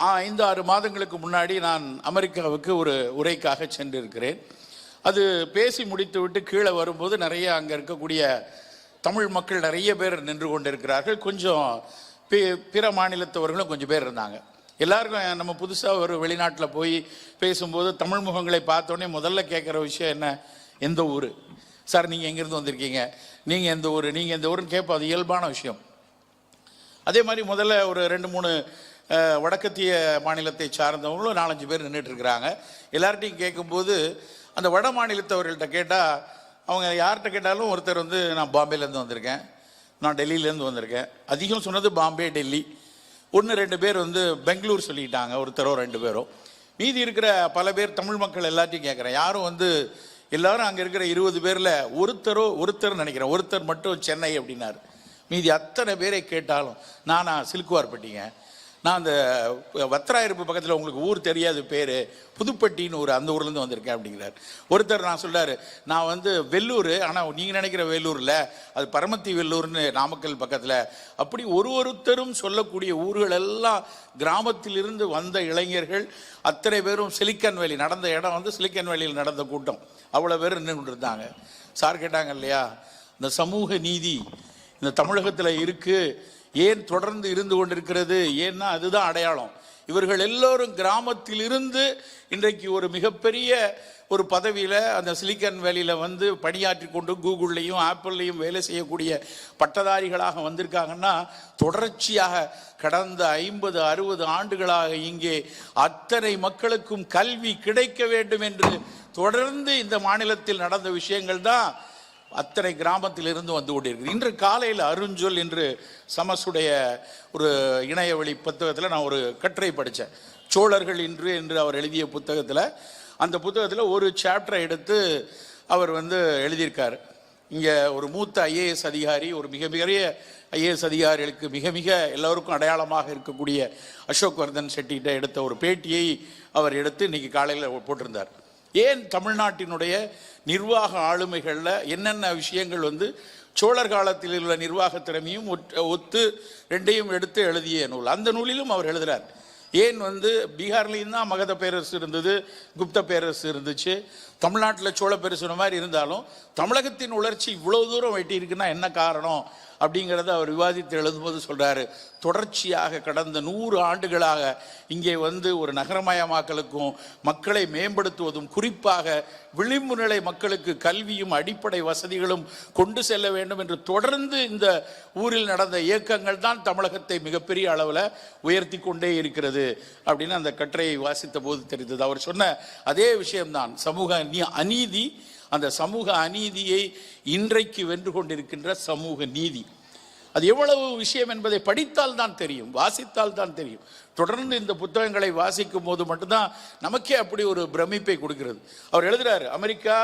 ஆ, ஐந்து ஆறு மாதங்களுக்கு முன்னாடி நான் அமெரிக்காவுக்கு ஒரு உரைக்காக சென்றிருக்கிறேன். அது பேசி முடித்துவிட்டு கீழே வரும்போது நிறைய அங்கே இருக்கக்கூடிய தமிழ் மக்கள் நிறைய பேர் நின்று கொண்டிருக்கிறார்கள். கொஞ்சம் பி- பிற மாநிலத்தவர்களும் கொஞ்சம் பேர் இருந்தாங்க. எல்லாருக்கும் நம்ம புதுசாக ஒரு வெளிநாட்டில் போய் பேசும்போது தமிழ் முகங்களை பார்த்தோன்னே முதல்ல கேட்குற விஷயம் என்ன? எந்த ஊர்? சார் நீங்கள் எங்கேருந்து வந்திருக்கீங்க? நீங்கள் எந்த ஊர்? நீங்கள் எந்த ஊருன்னு கேட்போம். அது இயல்பான விஷயம். அதே மாதிரி முதல்ல ஒரு ரெண்டு மூணு வடக்கத்திய மாநிலத்தை சார்ந்தவங்களும் நாலஞ்சு பேர் நின்றுட்டு இருக்கிறாங்க எல்லார்ட்டையும் கேட்கும்போது அந்த வட மாநிலத்தவர்கள்ட்ட கேட்டால் அவங்க யார்கிட்ட கேட்டாலும் ஒருத்தர் வந்து நான் பாம்பேலேருந்து வந்திருக்கேன். நான் டெல்லியிலேருந்து வந்திருக்கேன். அதிகம் சொன்னது பாம்பே டெல்லி. ஒன்று ரெண்டு பேர் வந்து பெங்களூர் சொல்லிட்டாங்க ஒருத்தரோ ரெண்டு பேரோ. மீதி இருக்கிற பல பேர் தமிழ் மக்கள் எல்லாத்தையும் கேட்குறேன். யாரும் வந்து எல்லாரும் அங்கே இருக்கிற இருபது பேரில் ஒருத்தரோ ஒருத்தர் நினைக்கிறேன். ஒருத்தர் மட்டும் சென்னை அப்படின்னாரு. மீதி அத்தனை பேரை கேட்டாலும் நானா சிலுக்குவார்பட்டிங்க நான் அந்த வத்திராயிருப்பு பக்கத்தில் உங்களுக்கு ஊர் தெரியாது பேர் புதுப்பட்டின்னு ஒரு அந்த ஊர்லேருந்து வந்திருக்கேன் அப்படிங்கிறார். ஒருத்தர் நான் சொல்கிறார் நான் வந்து வெள்ளூர் ஆனால் நீங்கள் நினைக்கிற வெள்ளூரில் அது பரமத்தி வெள்ளூர்னு நாமக்கல் பக்கத்தில் அப்படி ஒரு ஒருத்தரும் சொல்லக்கூடிய ஊர்கள் எல்லாம் கிராமத்திலிருந்து வந்த இளைஞர்கள் அத்தனை பேரும் சிலிக்கன் வேலி நடந்த இடம் வந்து சிலிக்கன் வேலியில் நடந்த கூட்டம். அவ்வளோ பேர் நின்று கொண்டிருந்தாங்க. சார் கேட்டாங்க இல்லையா இந்த சமூக நீதி இந்த தமிழகத்தில் இருக்குது ஏன் தொடர்ந்து இருந்து கொண்டிருக்கிறது? ஏன்னா அதுதான் அடையாளம். இவர்கள் எல்லோரும் கிராமத்தில் இருந்து இன்றைக்கு ஒரு மிகப்பெரிய ஒரு பதவியில் அந்த சிலிக்கன் வேலியில் வந்து பணியாற்றி கொண்டு கூகுள்லையும் ஆப்பிள்லையும் வேலை செய்யக்கூடிய பட்டதாரிகளாக வந்திருக்காங்கன்னா தொடர்ச்சியாக கடந்த ஐம்பது அறுபது ஆண்டுகளாக இங்கே அத்தனை மக்களுக்கும் கல்வி கிடைக்க வேண்டும் என்று தொடர்ந்து இந்த மாநிலத்தில் நடந்த விஷயங்கள் தான் அத்தனை கிராமத்திலிருந்து வந்து கொண்டிருக்குது. இன்று காலையில் அருஞ்சொல் என்று சமசுடைய ஒரு இணையவழி புத்தகத்தில் நான் ஒரு கட்டுரை படித்தேன். சோழர்கள் இன்று என்று அவர் எழுதிய புத்தகத்தில் அந்த புத்தகத்தில் ஒரு சாப்டரை எடுத்து அவர் வந்து எழுதியிருக்கார். இங்கே ஒரு மூத்த ஐஏஎஸ் அதிகாரி ஒரு மிக பெரிய ஐஏஎஸ் அதிகாரிகளுக்கு மிக மிக எல்லோருக்கும் அடையாளமாக இருக்கக்கூடிய அசோக் வர்தன் செட்டிகிட்ட எடுத்த ஒரு பேட்டியை அவர் எடுத்து இன்றைக்கி காலையில் போட்டிருந்தார். ஏன் தமிழ்நாட்டினுடைய நிர்வாக ஆளுமைகளில் என்னென்ன விஷயங்கள் வந்து சோழர் காலத்தில் உள்ள நிர்வாக திறமையும் ஒத்து ரெண்டையும் எடுத்து எழுதிய நூல். அந்த நூலிலும் அவர் எழுதுகிறார் ஏன் வந்து பீகார்லேயும் தான் மகத பேரரசு இருந்தது குப்த பேரரசு இருந்துச்சு தமிழ்நாட்டில் சோழ பேரரசு மாதிரி இருந்தாலும் தமிழகத்தின் உணர்ச்சி இவ்வளோ தூரம் வெட்டி இருக்குன்னா என்ன காரணம்? அப்படிங்கிறத அவர் விவாதித்து எழுதும்போது சொல்கிறாரு தொடர்ச்சியாக கடந்த நூறு ஆண்டுகளாக இங்கே வந்து ஒரு நகரமயமாக்கலுக்கும் மக்களை மேம்படுத்துவதும் குறிப்பாக விளிம்பு நிலை மக்களுக்கு கல்வியும் அடிப்படை வசதிகளும் கொண்டு செல்ல வேண்டும் என்று தொடர்ந்து இந்த ஊரில் நடந்த இயக்கங்கள் தான் தமிழகத்தை மிகப்பெரிய அளவில் உயர்த்தி கொண்டே இருக்கிறது அப்படின்னு அந்த கட்டுரையை வாசித்த போது தெரிந்தது. அவர் சொன்ன அதே விஷயம்தான். சமூக நீ- அநீதி அந்த சமூக அநீதியை இன்றைக்கு வென்று கொண்டிருக்கின்ற சமூக நீதி. அது எவ்வளவு விஷயம் என்பதை படித்தால் தான் தெரியும் வாசித்தால் தான் தெரியும். தொடர்ந்து இந்த புத்தகங்களை வாசிக்கும் போது மட்டும்தான் நமக்கே அப்படி ஒரு பிரமிப்பை கொடுக்கிறது. அவர் எழுதுறாரு அமெரிக்கா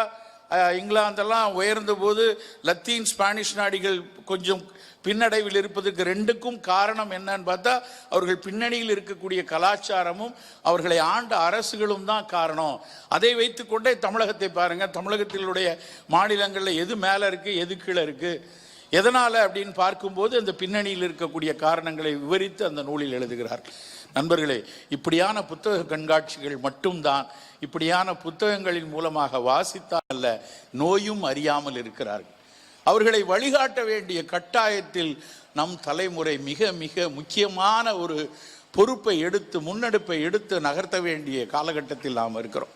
இங்கிலாந்தெல்லாம் உயர்ந்த போது லத்தீன் ஸ்பானிஷ் நாடுகள் கொஞ்சம் பின்னடைவில் இருப்பதற்கு ரெண்டுக்கும் காரணம் என்னன்னு பார்த்தா அவர்கள் பின்னணியில் இருக்கக்கூடிய கலாச்சாரமும் அவர்களை ஆண்ட அரசுகளும் தான் காரணம். அதை வைத்துக்கொண்டே தமிழகத்தை பாருங்கள் தமிழகத்தினுடைய மாநிலங்களில் எது மேலே இருக்குது எது கீழே இருக்குது எதனால் அப்படின்னு பார்க்கும்போது அந்த பின்னணியில் இருக்கக்கூடிய காரணங்களை விவரித்து அந்த நூலில் எழுதுகிறார் நண்பர்களே இப்படியான புத்தக கண்காட்சிகள் மட்டும்தான் இப்படியான புத்தகங்களின் மூலமாக வாசித்தால் அல்ல நோயும் அறியாமல் இருக்கிறார்கள். அவர்களை வழிகாட்ட வேண்டிய கட்டாயத்தில் நம் தலைமுறை மிக மிக முக்கியமான ஒரு பொறுப்பை எடுத்து முன்னெடுப்பை எடுத்து நகர்த்த வேண்டிய காலகட்டத்தில் நாம் இருக்கிறோம்.